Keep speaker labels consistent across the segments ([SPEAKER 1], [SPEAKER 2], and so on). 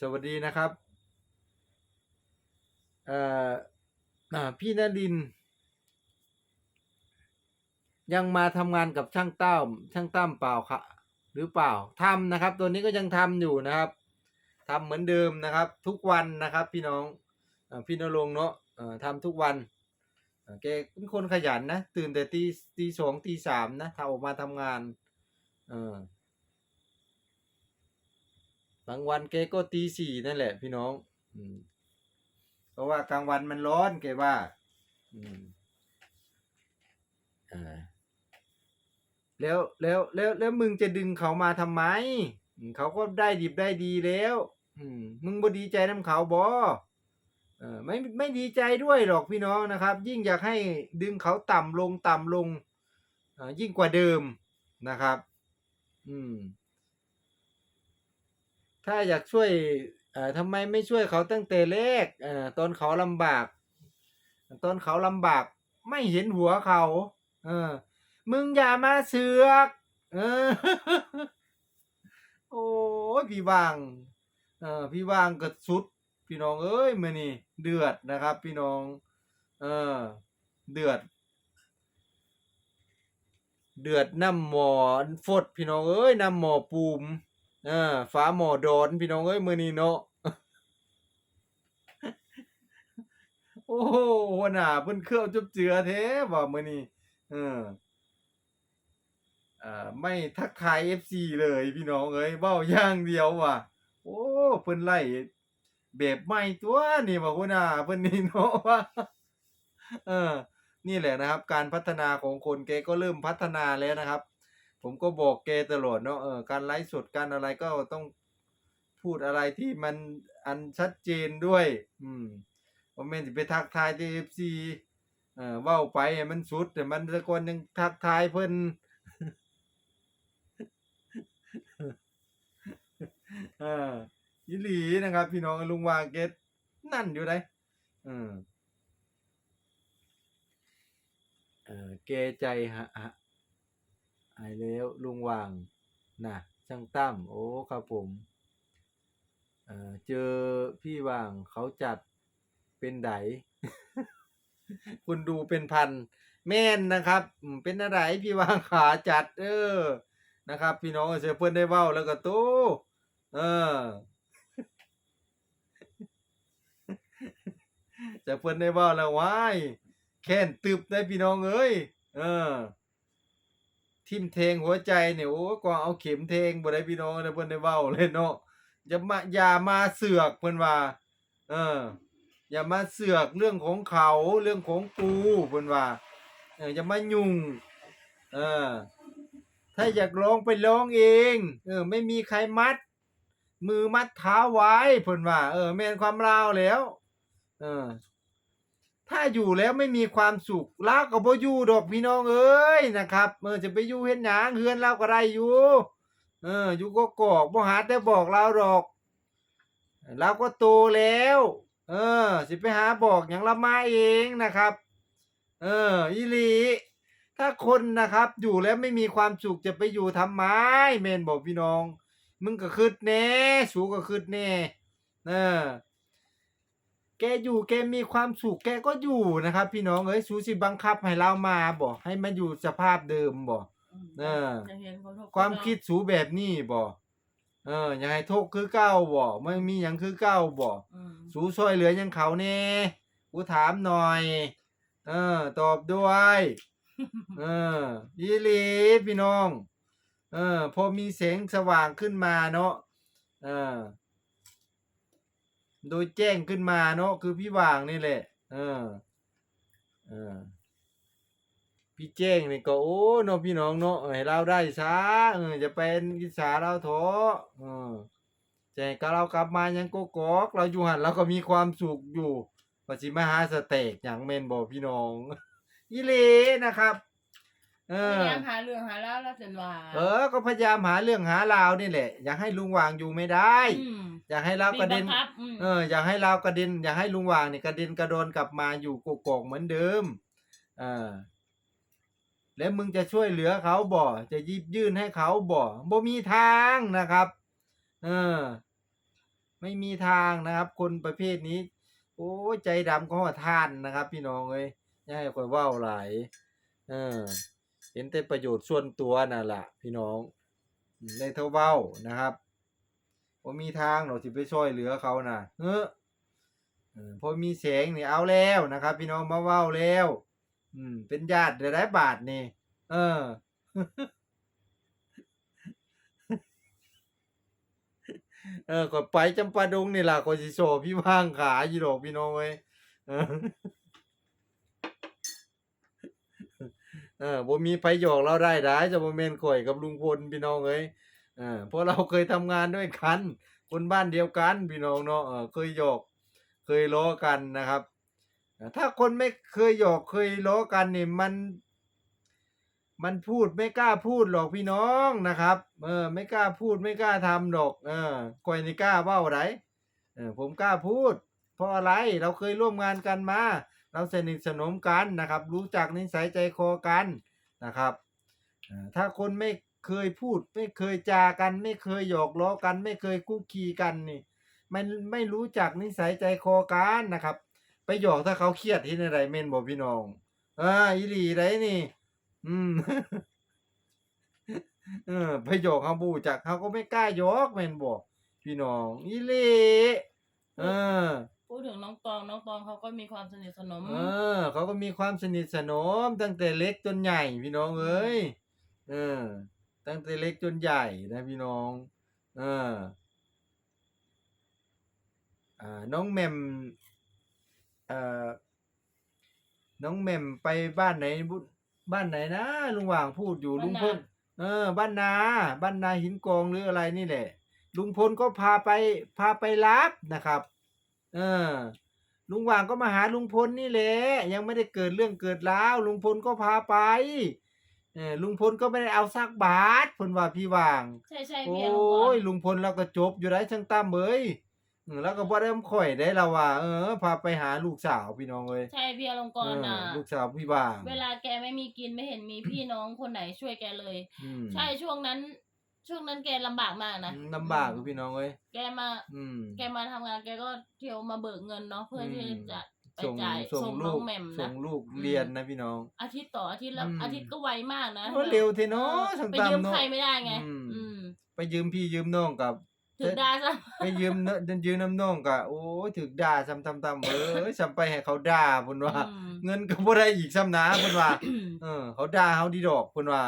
[SPEAKER 1] สวัสดีนะครับเอ่อพี่นริน ยังมาทำงานกับช่างเต้าช่างตั้มเปล่าคะหรือเปล่าทำนะครับ ตัวนี้ก็ยังทำอยู่นะครับทำเหมือนเดิมนะครับ ทุกวันนะครับ พี่น้องอพี่นรงเนาะทำทุกวันเอ่อแกเป็นคนขยันนะ ตื่นแต่ตีตีสองตีสามนะถ้าออกมาทำงาน เออ บางวันแกก็ตีสี่นั่นแหละ พี่น้อง อืม เพราะว่ากลางวันมันร้อนแกว่า อืมอ่าแล้วแล้วแล้วแล้วมึงจะดึงเขามาทำไมอืมเขาก็ได้ดิบได้ดีแล้ว อืม มึงบ่ดีใจน้ำเขาบ่เออไม่ไม่ดีใจด้วยหรอกพี่น้องนะครับ ยิ่งอยากให้ดึงเขาต่ำลงต่ำลงอ่ายิ่งกว่าเดิมนะครับ อืม ถ้าอยากช่วยเอ่อทำไมไม่ช่วยเขาตั้งแต่แรกเอ่อตอนเขาลำบาก ตอนเขาลำบาก ไม่เห็นหัวเขา เออ มึงอย่ามาเสือกเออโอ้ยพี่วางเออพี่วางก็สุด พี่น้องเอ้ยมื้อนี้เดือดนะครับ พี่น้อง เออ เดือด เดือดน้ำหมอฟดพี่น้องเอ้ยน้ำหมอปูม เออฟ้าหมอดอนพี่น้องเอ้ยมือนี้เนาะโอ้โหหัวหน้าเพิ่นเครื่องจุบเจือแท้ว่ามื้อนี้เอออ่าไม่ทักทาย FC เลยพี่น้องเอ้ยเว้าอย่างเดียวว่ะโอ้เพิ่นไล่แบบใหม่ตัวนี่ว่หัวหน้าเพิ่นนี่เนาะว่าเออ นี่แหละนะครับ การพัฒนาของคนแกก็เริ่มพัฒนาแล้วนะครับ ผมก็บอกแกตลอดเนาะเออการไลฟ์สดการอะไรก็ต้องพูดอะไรที่มันอันชัดเจนด้วย อืมบ่แม่นสิไปทักทายแต่ FC เอ่อว้าไปมันสุด แต่มันต่ก่อนยังทักทายเพิ่นเอออีหลีนะครับ พี่น้องลุงวางเกตนั่นอยู่ได้เออเออแกใจฮะ หายแล้วลุงวางนะช่างตั้มโอ้ครับผมเออเจอพี่วางเขาจัดเป็นไดคุณดูเป็นพันแม่นนะครับ เป็นอะไรพี่วางขาจัด เออนะครับ พี่น้องเสียเพิ่นได้เว้าแล้วก็โตเออจะเพิ่นได้เว้าแล้วว้ายแค้นตึบได้พี่น้องเอ้ยเออ ทิมแทงหัวใจเนี่ยโอ้กว่าเอาเข็มแทงบ่ได้พี่น้องเด้เพิ่นได้เว้าเลยเนาะอย่ามาอย่ามาเสือกเพิ่นว่า เออ อย่ามาเสือกเรื่องของเขาเรื่องของกูเพิ่นว่า เอออย่ามายุ่งเออ ถ้าอยากร้องไปร้องเอง เออ ไม่มีใครมัด มือมัดเท้าไว้เพิ่นว่า เออแม่นความลาวแล้ว เออ ถ้าอยู่แล้วไม่มีความสุขลาวก็บ่อยู่ดอกพี่น้องเอ้ยนะครับเออจะไปอยู่เฮ็ดหยังเฮือนเราก็ได้อยู่ เออ อยู่ก็กอกบ่หาแต่บอกเราดอกเราก็โตแล้ว เออ สิไปหาบอกหยังเรามาเองนะครับ เอออีหลีถ้าคนนะครับ อยู่แล้วไม่มีความสุขจะไปอยู่ทำไมแม่นบอกพี่น้อง มึงก็คิดแน่ สูก็คิดแน่เออ กอยู่แกมีความสุขแกก็อยู่นะครับ พี่น้องเอ้ยสูสิบังคับให้เรามาบ่ให้มาอยู่สภาพเดิมบ่เออ
[SPEAKER 2] จะเห็นคนทุก
[SPEAKER 1] ความคิดสูแบบนี้บ่เอออย่าให้ทุกข์คือเก่าบ่ไม่มีหยังคือเก่าบ่
[SPEAKER 2] อืม
[SPEAKER 1] สูช่วยเหลือหยังเขาแน่กูถามหน่อย เออ ตอบด้วย เออยีหลีพี่น้อง เออ พอมีแสงสว่างขึ้นมาเนาะเออ โดยแจ้งขึ้นมาเนาะคือพี่วางนี่แหละเออเออพี่แจ้งนี่ก็โอ้เนาะพี่น้องเนาะให้เราได้ซะเออจะเป็นอิจฉาเราโถเออแจ้งก็เรากลับมายังโกกอกเราอยู่หันเราก็มีความสุขอยู่ว่าสิมาหาสเต็กอย่างเมนบอกพี่น้อง อีหลีนะครับ เอ
[SPEAKER 2] พ
[SPEAKER 1] อ
[SPEAKER 2] ยายามหาเรื่องหาเล่าวแล้วจนว่า
[SPEAKER 1] เออ ก็พยายามหาเรื่องหาราวนี่แหละ อยากให้ลุงวางอยู่ไม่ได้
[SPEAKER 2] ม
[SPEAKER 1] อยากให้เรากระเด็น
[SPEAKER 2] บีบบังคับอืม
[SPEAKER 1] เอออยากให้เรากระเด็นอยากให้ลุงวางเนี่ยกระเด็นกระโดนกลับมาอยู่กกอกเหมือนเดิมอ่าแล้วมึงจะช่วยเหลือเขาบ่จะยิบยื่นให้เขาบ่บ่มีทางนะครับ เออ ไม่มีทางนะครับ คนประเภทนี้ โอ้ยใจดำก็ว่าท่านนะครับ พี่น้องเอ้ยอย่าให้ข่อยเว้าหลายเออ เห็นแต่ประโยชน์ส่วนตัวนั่นล่ะพี่น้องอืมได้เท่าเว้านะครับบ่มีทางดอกสิไปช่วยเหลือเขาน่ะเฮ้ออพอมีแสงนี่เอาแล้วนะครับ พี่น้องมาเว้าแล้ว อืม เป็นญาติได้บาทนี่ เออ เออก็ไปจำปาดงนี่ล่ะก็สิโชว์พี่ว่างขาอยู่ดอกพี่น้องเอ้ย เออบ่มีไผหยอกเราได้ดาจะบ่แม่นข่อยกับลุงพลพี่น้องเอ้ยเออเพราะเราเคยทำงานด้วยกัน คนบ้านเดียวกันพี่น้องเนาะเออเคยหยอก เคยล้อกันนะครับเออถ้าคนไม่เคยหยอกเคยล้อกันนี่มัน มันพูดไม่กล้าพูดหรอกพี่น้องนะครับ เออ ไม่กล้าพูดไม่กล้าทำดอก เออข่อยนี่กล้าเว้าไดเออผมกล้าพูด เพราะอะไรเราเคยร่วมงานกันมา เราสนิทสนมกันนะครับ รู้จักนิสัยใจคอกันนะครับถ้าคนไม่เคยพูด ไม่เคยจากัน ไม่เคยหยอกล้อกัน ไม่เคยคุกคีกันนี่มันไม่รู้จักนิสัยใจคอกันนะครับ ไปหยอกถ้าเขาเครียดที่ไหนเม่นบ่พี่น้องอ่าอีหลีได้นี่ อืมเออไปหยอกเขาบูจักเขาก็ไม่กล้าหยอกแม่นบ่พี่น้องอีหลีเออ
[SPEAKER 2] พูดถึงน้องตองน้องตองเขาก็มีความสนิทสนม
[SPEAKER 1] เออเขาก็มีความสนิทสนม ตั้งแต่เล็กจนใหญ่พี่น้องเอ้ยเออ ตั้งแต่เล็กจนใหญ่นะพี่น้อง เอออ่าน้องแหม่มเอ่อน้องแหม่มไปบ้านไหนบุบ้านไหนนะลุงหว่างพูดอยู่ลุงพลเออ บ้านนาบ้านนาหินกองหรืออะไรนี่แหละลุงพลก็พาไปพาไปรับนะครับ เออ ลุงหว่างก็มาหาลุงพลนี่แหละยังไม่ได้เกิดเรื่องเกิดราวลุงพลก็พาไปเออลุงพลก็ไม่ได้เอาสักบาทเพิ่นว่าพี่หว่าง
[SPEAKER 2] ใช่ใช่
[SPEAKER 1] โอ้
[SPEAKER 2] พี่อลงกร
[SPEAKER 1] ย
[SPEAKER 2] ณ์
[SPEAKER 1] ลุงพลเราก็จบอยู่ได้ช่างตั้มเอ้ยเออแล้วก็บ่ได้มาข่อยได้และว่า เออ พาไปหาลูกสาวพี่น้องเอ้ย
[SPEAKER 2] ใช่พี่อลงก
[SPEAKER 1] เอ
[SPEAKER 2] รณ์
[SPEAKER 1] อ
[SPEAKER 2] น่ะ
[SPEAKER 1] ลูกสาวพี่หว่าง
[SPEAKER 2] เวลาแกไม่มีกินไม่เห็นมีพี่น้องคนไหนช่วยแกเลย
[SPEAKER 1] อืม
[SPEAKER 2] ใช่ช่วงนั้น ช่วงนั้นแกลำบากมากนะ
[SPEAKER 1] อืมลำบากอยู่พี่น้องเอ้ย
[SPEAKER 2] แกมา
[SPEAKER 1] อืม
[SPEAKER 2] แกมาทำงานแกก็เที่ยวมาเบิกเงินเนาะเพื่อที่
[SPEAKER 1] อืม
[SPEAKER 2] จะไป
[SPEAKER 1] ส่ง
[SPEAKER 2] จ่าย
[SPEAKER 1] ส่ง
[SPEAKER 2] ส่ง
[SPEAKER 1] ลู
[SPEAKER 2] น้อกงแหม่ม
[SPEAKER 1] ส่
[SPEAKER 2] นะ
[SPEAKER 1] งลูก
[SPEAKER 2] อืม
[SPEAKER 1] เรียนนะพี่น้อง
[SPEAKER 2] อาทิตย์ต่ออาทิตย์ละ
[SPEAKER 1] อืม
[SPEAKER 2] อาทิตย์ก็ไวมากนะ
[SPEAKER 1] โอ้เร็วเทเนาะ
[SPEAKER 2] ออ
[SPEAKER 1] ช่าง
[SPEAKER 2] ไป
[SPEAKER 1] ตั้ม
[SPEAKER 2] ยืม
[SPEAKER 1] เนาะ
[SPEAKER 2] ใครไม่ได้ไง
[SPEAKER 1] อืม
[SPEAKER 2] อืม
[SPEAKER 1] ไปยืมพี่ยืมน้องกับ
[SPEAKER 2] ถึงได้ซะ
[SPEAKER 1] ไปยืมเนอะยืมน้ำน้องก็โอ้ยถึกด่าซ้ำๆๆเอ้ยซ้ำไปให้เขาด่าเพิ่นว่า
[SPEAKER 2] อืม
[SPEAKER 1] เงินก็บ่ได้อีกซ้ำนะเพิ่นว่า เออ เขาด่าเฮาดีดอกเพิ่นว่า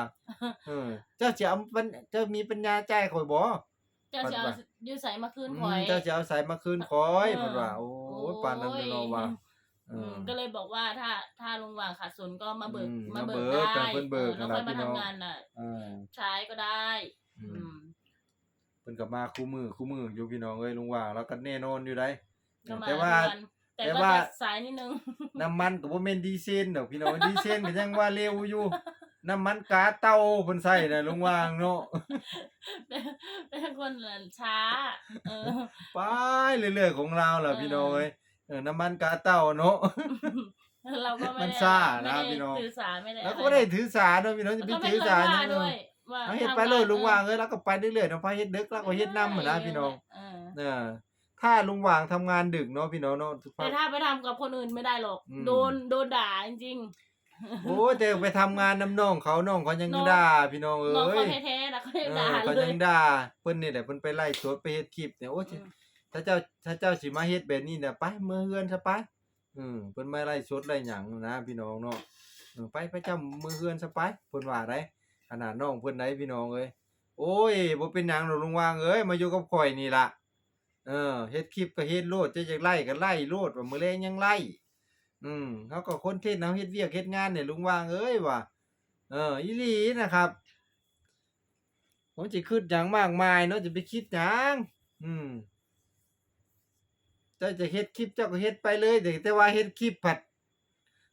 [SPEAKER 1] เออ เจ้าสิเอาปัญเจ้ามีปัญญาจ่ายข่อยบ่
[SPEAKER 2] เจ้าจะเอายืดใส่มาคืน
[SPEAKER 1] อื
[SPEAKER 2] ข่อ
[SPEAKER 1] ม
[SPEAKER 2] ย
[SPEAKER 1] เจ้าสิเอาสายมาคืนข่อย
[SPEAKER 2] เออ
[SPEAKER 1] เพิ่นว่า โอ้ยปานนั้นเนาะว่าเอ
[SPEAKER 2] อื
[SPEAKER 1] อ
[SPEAKER 2] มก็เลยบอกว่าถ้าถ้าลุงวางขาดสนก็มาเบิก
[SPEAKER 1] อืม
[SPEAKER 2] มาเบิ
[SPEAKER 1] มาเบิ
[SPEAKER 2] ก
[SPEAKER 1] ก
[SPEAKER 2] ได้
[SPEAKER 1] แต่เพิ่นเบิก
[SPEAKER 2] ออแล้วค่อย
[SPEAKER 1] นะพี่
[SPEAKER 2] มา
[SPEAKER 1] น้อง
[SPEAKER 2] ทำงานน่ะ
[SPEAKER 1] เออ
[SPEAKER 2] ใช้ก็ได้
[SPEAKER 1] อื
[SPEAKER 2] อื
[SPEAKER 1] ม
[SPEAKER 2] ม
[SPEAKER 1] เพิ่นก็มาคู่มือคู่มืออยู่พี่น้องเอ้ยลุงว่าแล้วก็แน่นอนอยู่ได้
[SPEAKER 2] ก็มา
[SPEAKER 1] แต่ว่า
[SPEAKER 2] ทุกนแต่
[SPEAKER 1] แต่
[SPEAKER 2] ก็
[SPEAKER 1] ว่า
[SPEAKER 2] จะสายนิดนึง
[SPEAKER 1] น้ำมันก็บ่แม่นดีเซลดอกพี่น้อง ดีเซลก็ยังว่าเร็วอยู่ น้ำมันกาเตาเพิ่นใส่น่ะลุงว่างเนาะ
[SPEAKER 2] เป็นเป็นคนช้า เออ
[SPEAKER 1] ไปเรื่อยๆของเราล่ะ
[SPEAKER 2] เออ
[SPEAKER 1] พี่น้องเอ้ยเออน้ำมันกาเต้าเนาะ
[SPEAKER 2] เราก็ไม่
[SPEAKER 1] มัน
[SPEAKER 2] ได้
[SPEAKER 1] ซ่า
[SPEAKER 2] ไม่
[SPEAKER 1] นะ
[SPEAKER 2] ได้
[SPEAKER 1] พี่น้อง
[SPEAKER 2] ถือสาไม่ได้
[SPEAKER 1] แล้วก็
[SPEAKER 2] อะ
[SPEAKER 1] บ่
[SPEAKER 2] ร
[SPEAKER 1] ได้ถือสาเนาะพี่น้องจะ
[SPEAKER 2] แล้ว
[SPEAKER 1] ไป
[SPEAKER 2] ก็ไม่
[SPEAKER 1] ถือ
[SPEAKER 2] เคย
[SPEAKER 1] สา
[SPEAKER 2] ว่า
[SPEAKER 1] จัง
[SPEAKER 2] ด้วย ว่า
[SPEAKER 1] เอาเฮ็ด
[SPEAKER 2] ทำ
[SPEAKER 1] ไปเลย
[SPEAKER 2] งาน
[SPEAKER 1] ลุง
[SPEAKER 2] ออ
[SPEAKER 1] ว่างเอ้ยแล้วก็ไปเรื่อยๆเนาะพาเฮ็ดดึกแล้วก็เฮ็ดนำหั่นนะพี่น้อง
[SPEAKER 2] เออ
[SPEAKER 1] เออถ้าลุงว่างทำงานดึกเนาะพี่น้องเนาะทุก
[SPEAKER 2] แต่ถ้าไปทำกับคนอื่นไม่ได้หรอก
[SPEAKER 1] อืม
[SPEAKER 2] โดนโดนด่าจริง
[SPEAKER 1] โอ้แต่ไปทำงานน้ำน้องเขาน้องเขายัง
[SPEAKER 2] น้อง
[SPEAKER 1] ด่าพี่น้อง
[SPEAKER 2] ๆน้อง
[SPEAKER 1] เอ้
[SPEAKER 2] เขา
[SPEAKER 1] ย
[SPEAKER 2] แท้ๆนะเขา
[SPEAKER 1] เอ
[SPEAKER 2] ยัง
[SPEAKER 1] อ
[SPEAKER 2] ด่า
[SPEAKER 1] เขา
[SPEAKER 2] เล
[SPEAKER 1] ยั
[SPEAKER 2] ย
[SPEAKER 1] งด่าเพิ่นนี่แหละเพิ่นไปไล่สดไปเฮ็ดคลิปเนี่ยโอ้ย
[SPEAKER 2] อืม
[SPEAKER 1] ถ้าเจ้าถ้าเจ้าสิมาเฮ็ดแบบนี้เนี่ยไปเมื่อเฮือนซะไปอืมเพิ่นมาไล่สดไล่หยังนะพี่น้องเนาะเออไปไปเจ้ามือเฮือนซะไปเพิ่นว่าได้ ขนาดน้องเพิ่อนไดพี่น้องเอ้ยโอ้ยบ่เป็นหยังดอกลุงวางเอ้ยมาอยู่กับข่อยนี่ล่ะเออเฮ็ดคลิปก็เฮ็ดโลดจะจะไล่ก็ไล่โลดว่ามื้อแลงยังไล่ อืมเขาก็คนเทศเฮาเฮ็ดเวียกเฮ็ดงานเนี่ยลุงวางเอ้ยว่าเอออีหลีนะครับผมสิคิดหยังมากมายเนาะจะไปคิดหยังอืมเจ้าจะเฮ็ดคลิปเจ้าก็เฮ็ดไปเลยแต่แต่ว่าเฮ็ดคลิปผัด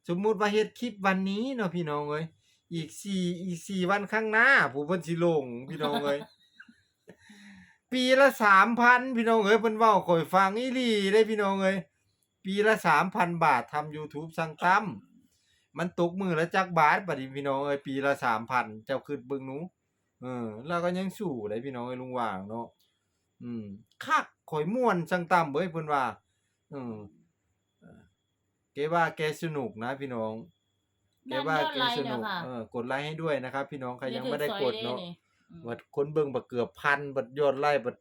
[SPEAKER 1] สมมุติว่าเฮ็ดคลิปวันนี้เนาะพี่น้องเอ้ย อีกสี่อีกสี่วันข้างหน้าผู้เพิ่นสิลงพี่น้องเอ้ยปีละ3,000พี่น้องเอ้ยเพิ่นเว้าข่อยฟังอีหลีเด้พี่น้องเอ้ยปีละ3,000บาททำ YouTube สั่งตํมันตกมือละจักบาทบัดนี้พี่น้องเอ้ยปีละ3,000เจ้าคิดเบิ่งหนูเออแล้วก็ยังสู้ได้พี่น้องเอ้ยลุงว่างเนาะอืมคักข่อยม่วนจังตามเบ้ยเพิ่นว่าอืมเออแกว่าแกสนุกนะพี่น้อง แก
[SPEAKER 2] ด้าน
[SPEAKER 1] ว่าย
[SPEAKER 2] อด
[SPEAKER 1] แก
[SPEAKER 2] ไลค์
[SPEAKER 1] ส
[SPEAKER 2] เน
[SPEAKER 1] นุ
[SPEAKER 2] อะ
[SPEAKER 1] ก
[SPEAKER 2] ค่ะ
[SPEAKER 1] เออกดไลค์ให้ด้วยนะครับ พี่น้องใคร
[SPEAKER 2] เดี๋
[SPEAKER 1] ยั
[SPEAKER 2] ว
[SPEAKER 1] ง
[SPEAKER 2] ถึ
[SPEAKER 1] ไม่ได้
[SPEAKER 2] ซอย
[SPEAKER 1] กดเนาะ
[SPEAKER 2] นี่อืม
[SPEAKER 1] บัดคนเบิ่งบักเกือบพันบัดยอดไลค์บัด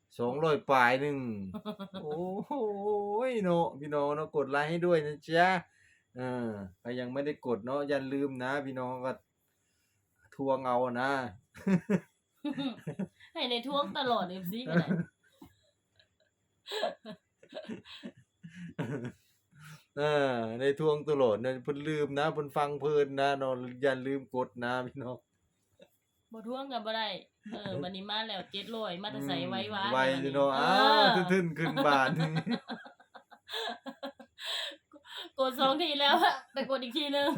[SPEAKER 1] 200ปลายหนึงโอ้โหเนาะพี่น้องเนาะกดไลค์ให้ด้วยนะจ๊ะเออใครยังไม่ได้กดเนาะอย่าลืมนะ พี่น้องก็ทวงเอานะ
[SPEAKER 2] ให้ในท่วงตลอดเอฟซีก็ได้
[SPEAKER 1] เออในทวงตลอดนะเพิ่นลืมนะเพิ่นฟังเพลินนะเนาะอย่าลืมกดนะพี่น้อง
[SPEAKER 2] บ่ท่วงกันบ่ได้ เออวันนี้มาแล้ว700มาแต่ใส่ไว้วา
[SPEAKER 1] ไว
[SPEAKER 2] ดี๋ย
[SPEAKER 1] พี่น้องอ้าว
[SPEAKER 2] เออ
[SPEAKER 1] ทึ่นๆขึ้นบาท
[SPEAKER 2] กดสองทีแล้วอะแต่กดอีกทีนึง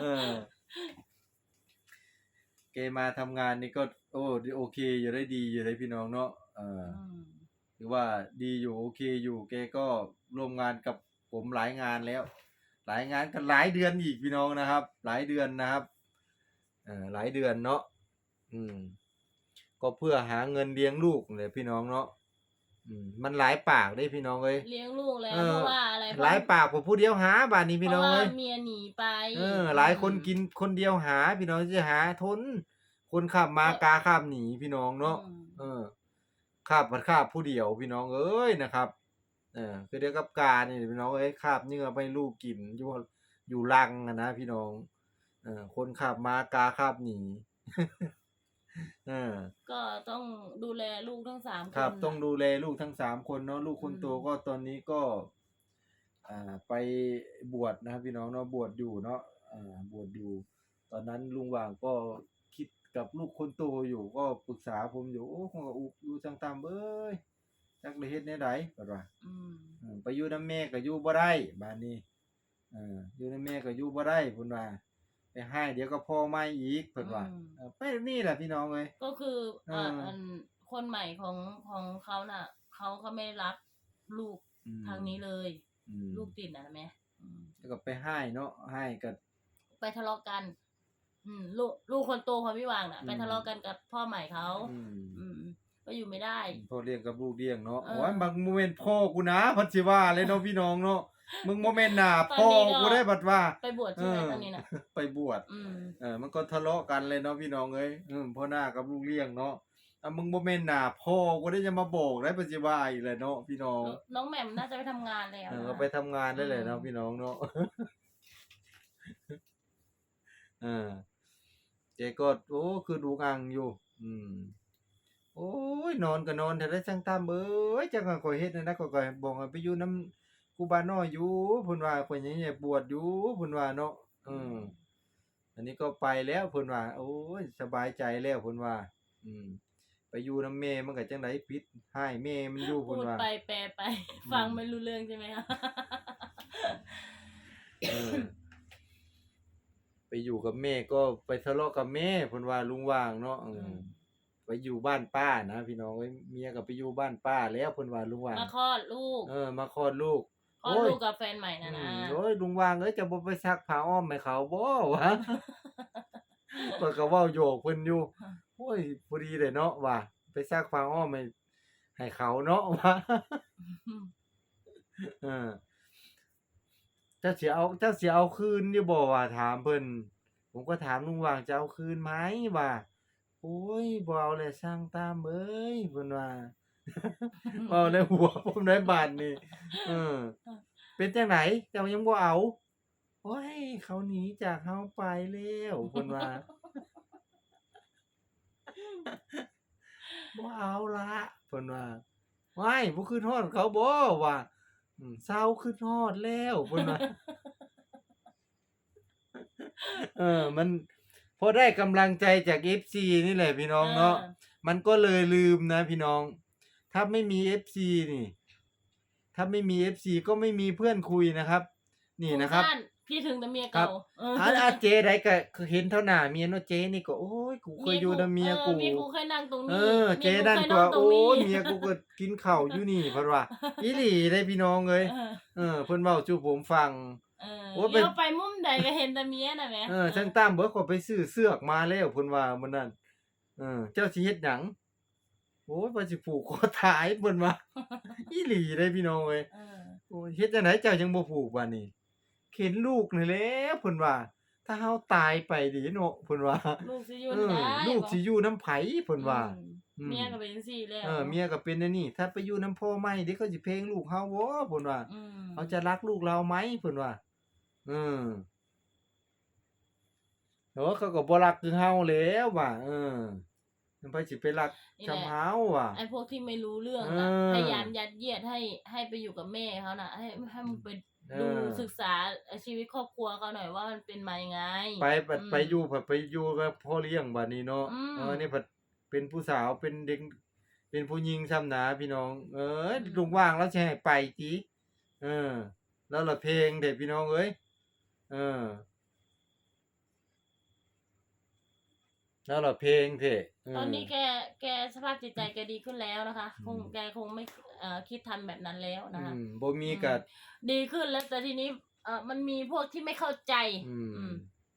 [SPEAKER 1] เออเกมาทำงานนี่ก็ โอ้โอเค อยู่ได้ดีอยู่ได้พี่น้องเนาะเออ
[SPEAKER 2] อืม
[SPEAKER 1] ถือว่าดีอยู่โอเคอยู่แกก็ ร่วมงานกับผมหลายงานแล้ว หลายงานกันหลายเดือนอีกพี่น้องนะครับ หลายเดือนนะครับเออหลายเดือนเนาะอืม ก็เพื่อหาเงินเลี้ยงลูกเลยพี่น้องเนาะอืมมันหลายปากได้พี่น้องเอ้ย
[SPEAKER 2] เลี้ยงลูกแล้ว
[SPEAKER 1] เออ
[SPEAKER 2] เพราะว่าอะไร
[SPEAKER 1] หลายปากผมผู้เดียวหาบานนี้พี่น้อง
[SPEAKER 2] เพราะ
[SPEAKER 1] เอ้
[SPEAKER 2] ว่าย เมียหนีไป
[SPEAKER 1] เออหลายคนกินคนเดียวหาพี่น้องจะหาทน คนขับมากาข้ามหนีพี่น้องเนาะ
[SPEAKER 2] อืม
[SPEAKER 1] เออคาบผัดคาบผู้เดียวพี่น้องเอ้ยนะครับ เออคือเดียวกับกานี่พี่น้องเอ้ยคาบเนื้อไปให้ลูกกินอยู่อยู่ลังอะนะพี่น้องเออคนขับมากาคาบหนีเออ
[SPEAKER 2] ก็ต้องดูแลลูกทั้งสามคน
[SPEAKER 1] ครับ
[SPEAKER 2] น่ะ
[SPEAKER 1] ต้องดูแลลูกทั้งสามคนเนาะลูกคนโต
[SPEAKER 2] อืม
[SPEAKER 1] ก็ตอนนี้ก็อ่าไปบวชนะครับพี่น้องเนาะบวชอยู่เนาะอ่าบวชอยู่ ตอนนั้นลุงว่างก็คิดกับลูกคนโตอยู่ก็ปรึกษาผมอยู่โอ้คงกับอุกอยู่จังตามเอ้ย จักได้เฮ็ดแนวใดก็ว่า
[SPEAKER 2] อืม
[SPEAKER 1] เออไปอยู่นำแม่ก็อยู่บ่ได้บ้านนี้เอออยู่นำแม่ก็อยู่บ่ได้เพิ่นว่าไปให้เดี๋ยวก็พ่อใหม่อีกเพิ่นว่าเออไปนี่แหละพี่น้องเอ้ย
[SPEAKER 2] ก็คืออ่า
[SPEAKER 1] เอออั
[SPEAKER 2] อันคนใหม่ของของเขาน่ะเขาก็ไม่รับลูก
[SPEAKER 1] อืม
[SPEAKER 2] ทางนี้เลย
[SPEAKER 1] อืม
[SPEAKER 2] ลูกติดนะแม่อืม
[SPEAKER 1] แล้วก็ไปให้เนาะให้กับ
[SPEAKER 2] ไปทะเลาะกัน อืม ลูกลูกคนโตของพี่วางน่ะ
[SPEAKER 1] อืม
[SPEAKER 2] ไปทะเลาะกันกับพ่อใหม่เขา
[SPEAKER 1] อืม
[SPEAKER 2] อืม ก็อยู่ไม่ได้
[SPEAKER 1] พ่อเลี้ยงกับลูกเลี้ยงเนาะ
[SPEAKER 2] เออ
[SPEAKER 1] โอ้ยบางโมเมนต์พ่อกูนะพัดสิว่าเลยเนาะพี่น้องเนาะมึงโมเมนต์หน้า
[SPEAKER 2] ตอน
[SPEAKER 1] พ่อ
[SPEAKER 2] นี้ก็
[SPEAKER 1] กูได้บัดว่า
[SPEAKER 2] ไปบวชที่ไหน
[SPEAKER 1] เออ
[SPEAKER 2] ตอนนี้น่ะ
[SPEAKER 1] ไปบวช
[SPEAKER 2] อืม
[SPEAKER 1] เออมันก็ทะเลาะกันเลยเนาะพี่น้องเอ้ยอืมพ่อหน้ากับลูกเลี้ยงเนาะอะมึงโมเมนต์หน้าพ่อกูได้จะมาบอกได้ปัจจุบันอีกเลยเนาะพี่น้อง
[SPEAKER 2] น้องแหม่มน่าจะไปทำงานแล้ว
[SPEAKER 1] เออ
[SPEAKER 2] นะ
[SPEAKER 1] ก็ไปทำงานได้เลยเนาะ
[SPEAKER 2] อืม
[SPEAKER 1] พี่น้องเนาะ เออเจก็โอ้คือดูงังอยู่ อืม โอ้ยนอนก็นอนแต่ได้ช่างตามเอ้ยจังก็ข่อยเฮ็ดนั่นนะก็ข่อยบอกให้ไปอยู่นํครูบาน้อยอยู่เพิ่นว่าข่อยยังอยากบวชอยู่เพิ่นว่าเนาะอืมอันนี้ก็ไปแล้วเพิ่นว่า โอ้ยสบายใจแล้วเพิ่นว่า อืม ไปอยู่นํแม่มันก็จังไดผิดให้แม่มันอยู่
[SPEAKER 2] พู
[SPEAKER 1] เพิ่น
[SPEAKER 2] ด
[SPEAKER 1] ว่า
[SPEAKER 2] ไปแปลไป
[SPEAKER 1] อืม
[SPEAKER 2] ฟังไม่รู้เรื่องใช่ไหมคะ
[SPEAKER 1] เออไปอยู่กับแม่ก็ไปทะเลาะกับแม่เพิ่นว่าลุงว่างเนาะเอออ
[SPEAKER 2] ม
[SPEAKER 1] ไปอยู่บ้านป้านะพี่น้องเอ้ยเมียก็ไปอยู่บ้านป้าแล้วเพิ่นว่าลุงว่าง
[SPEAKER 2] มาคลอดลูก
[SPEAKER 1] เออมาคลอดลูก
[SPEAKER 2] คลอด
[SPEAKER 1] โอ้ย
[SPEAKER 2] ลูกกับแฟนใหม่นะนะ
[SPEAKER 1] อืมโอ้ยลุงว่างเอ้ยจะบ่ไปซักผ้าอ้อมให้เขาบ่วะเพิ่นก็เว้าโยกเพิ่นอยู่โอ้ยพอดีเลยเนาะว่าไปซักผ้าอ้อมให้ให้เขาเนาะว่าเออเจ้าสิเอาเจ้าสิเอาคืนอยู่บ่ว่าถามเพิ่นผมก็ถามลุงว่างจะเอาคืนไหมว่า โอ้ยบ่เอาเลยสร้างตามเอ้ยเพิ่นว่าเอาในหัวผมได้บาทนี่เออ เป็นจังไหนเจ้ายังบ่เอาโอ้ยเขาหนีจากเฮาไปแล้วเพิ่นว่าบ่เอาละเพิ่นว่าว้ายบ่คืนฮอดเขาบ่ว่าอืมเศร้าคืนฮอดแล้วเพิ่นว่าเออ มัน พอได้กำลังใจจาก FC นี่แหละพี่น้องเนาะมันก็เลยลืมนะพี่น้อง ถ้าไม่มี FC นี่ ถ้าไม่มี FC ก็ไม่มีเพื่อนคุยนะครับ นี่นะครับ
[SPEAKER 2] สงสาพี่ถึงแต่เมีย
[SPEAKER 1] ครั
[SPEAKER 2] เก่า
[SPEAKER 1] บ
[SPEAKER 2] เออ
[SPEAKER 1] อาอาเจได้ก็คือเห็นเท่าหน้าเมียเนาะเจนี่ก็โอ้ยกูเคยอยู่นำเมียกู
[SPEAKER 2] ออเมียกูเคยนั่งตรง
[SPEAKER 1] เอ
[SPEAKER 2] นี้
[SPEAKER 1] อเจ
[SPEAKER 2] มีย
[SPEAKER 1] นั่น
[SPEAKER 2] เคย
[SPEAKER 1] ก็
[SPEAKER 2] ตรง
[SPEAKER 1] โอ้ย
[SPEAKER 2] นี้
[SPEAKER 1] เมียกูก็กินข้าวอยู่นี่เพิ่นว่าอีหลีได้พี่น้องเอ้ย
[SPEAKER 2] เออ
[SPEAKER 1] เออเพิ่นเว้าสู่ผมฟัง
[SPEAKER 2] เออ
[SPEAKER 1] โอ้ยเป็น
[SPEAKER 2] เลี้ยวไปมุมใดก็เห็นแต่เมียน่ะแหม
[SPEAKER 1] เออช่างตั้มเบิดก็ไปซื้อเสือกมาแล้วเพิ่นว่ามื้อนั้นเออ เจ้าสิเฮ็ดหยังโอ้ยว่าสิผูกคอตายเพิ่นว่า อีหลีได้พี่น้องเอ้ย
[SPEAKER 2] เออ
[SPEAKER 1] โอ้ยเฮ็ดจังไดเจ้ายังบ่ผูกบัดนี้เข็นลูกนี่แหล้วเพิ่นว่า ถ้าเฮาตายไปดิเนาะเพิ่นว่า
[SPEAKER 2] ลูกสิอยู่
[SPEAKER 1] เออ
[SPEAKER 2] ได้
[SPEAKER 1] ลูกสิอยู่นํไผเพิ่นว่า
[SPEAKER 2] อืม
[SPEAKER 1] อืม
[SPEAKER 2] เมียก็เป็นจังซี่แล้ว
[SPEAKER 1] เออเมียก็เป็นอันนี้ถ้าไปอยู่นํพ่อใหม่เด็กเขาสิเพลงลูกเฮาบ่เพิ่นว่า
[SPEAKER 2] อืม
[SPEAKER 1] เขาจะรักลูกเราไหมเพิ่นว่า เออโอ้เขาก็บ่รักคือเฮาแล้วว่ะเออมันไปสิไปรัก
[SPEAKER 2] นี่
[SPEAKER 1] จำ
[SPEAKER 2] แหละ
[SPEAKER 1] เฮาว่ะ
[SPEAKER 2] ไอ้พวกที่ไม่รู้เรื่อง
[SPEAKER 1] เอ
[SPEAKER 2] นะ
[SPEAKER 1] อ
[SPEAKER 2] พยายามยัดเยียดให้ให้ไปอยู่กับแม่เขาน่ะให้ให้มึงไป
[SPEAKER 1] เอ
[SPEAKER 2] ดู
[SPEAKER 1] อ
[SPEAKER 2] ศึกษาชีวิตครอบครัวเขาหน่อยว่ามันเป็นมายังไง
[SPEAKER 1] ไปไป
[SPEAKER 2] อืม
[SPEAKER 1] ไปอยู่ไปไปอยู่กับพ่อเลี้ยงบัดนี้เนาะ
[SPEAKER 2] อืม
[SPEAKER 1] เออนี่ผัดเป็นผู้สาวเป็นเด็กเป็นผู้หญิงซ้ำหนาพี่น้อง เออลุงว่างแล้วสิให้ไปติเออ แล้วละเพลงเด็ดพี่น้องเอ้ย เออ แล้วละเพลงเถอะเต
[SPEAKER 2] อนนี้แกแกสภาพจิตใจแกดีขึ้นแล้วนะคะ คงแกคงไม่เอ่อคิดทำแบบนั้นแล้วนะคะ
[SPEAKER 1] อืมบ่มีกัด
[SPEAKER 2] ดีขึ้นแล้วแต่ทีนี้เอ่อมันมีพวกที่ไม่เข้าใจ
[SPEAKER 1] อืม
[SPEAKER 2] อืม